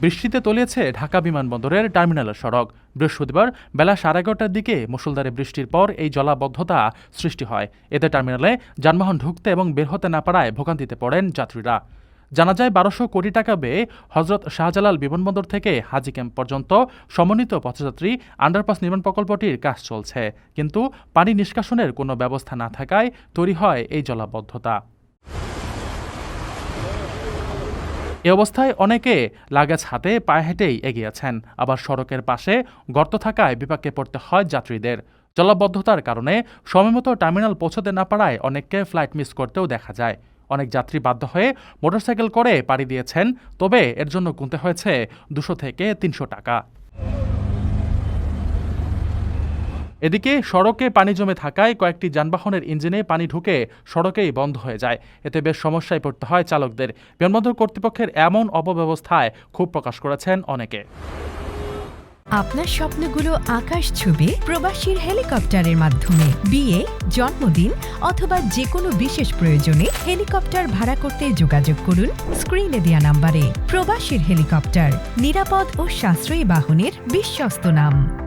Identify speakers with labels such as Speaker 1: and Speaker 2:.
Speaker 1: বৃষ্টিতে তলিয়েছে ঢাকা বিমানবন্দরের টার্মিনালের সড়ক। বৃহস্পতিবার বেলা সাড়ে এগারোটার দিকে মুষলধারে বৃষ্টির পর এই জলাবদ্ধতা সৃষ্টি হয়। এতে টার্মিনালে যানবাহন ঢুকতে এবং বের হতে না পারায় ভোগান্তিতে পড়েন যাত্রীরা। জানা যায়, বারোশো কোটি টাকা ব্যয়ে হজরত শাহজালাল বিমানবন্দর থেকে হাজি ক্যাম্প পর্যন্ত সমন্বিত পথযাত্রী আন্ডারপাস নির্মাণ প্রকল্পটির কাজ চলছে। কিন্তু পানি নিষ্কাশনের কোনো ব্যবস্থা না থাকায় তৈরি হয় এই জলাবদ্ধতা। এ অবস্থায় অনেকে লাগেজ হাতে পায়ে হেঁটেই এগিয়েছেন। আবার সড়কের পাশে গর্ত থাকায় বিপাকে পড়তে হয় যাত্রীদের। জলাবদ্ধতার কারণে সময়মতো টার্মিনাল পৌঁছতে না পারায় অনেককে ফ্লাইট মিস করতেও দেখা যায়। অনেক যাত্রী বাধ্য হয়ে মোটরসাইকেল করে পাড়ি দিয়েছেন, তবে এর জন্য গুনতে হয়েছে দুশো থেকে তিনশো টাকা। এদিকে সড়কে পানি জমে থাকায় কয়েকটি যানবাহনের ইঞ্জিনে পানি ঢুকে সড়কেই বন্ধ হয়ে যায়। এতে বেশ সমস্যায় পড়তে হয় চালকদের। বিমানবন্দর কর্তৃপক্ষের এমন অপব্যবস্থায় ক্ষোভ প্রকাশ করেছেন অনেকে।
Speaker 2: আপনার স্বপ্নগুলো আকাশ ছুবে প্রবাসীর হেলিকপ্টারের মাধ্যমে। বিয়ে, জন্মদিন অথবা যে কোনো বিশেষ প্রয়োজনে হেলিকপ্টার ভাড়া করতে যোগাযোগ করুন স্ক্রিনে দেওয়া নাম্বারে। প্রবাসীর হেলিকপ্টার, নিরাপদ ও সাশ্রয়ী বাহনের বিশ্বস্ত নাম।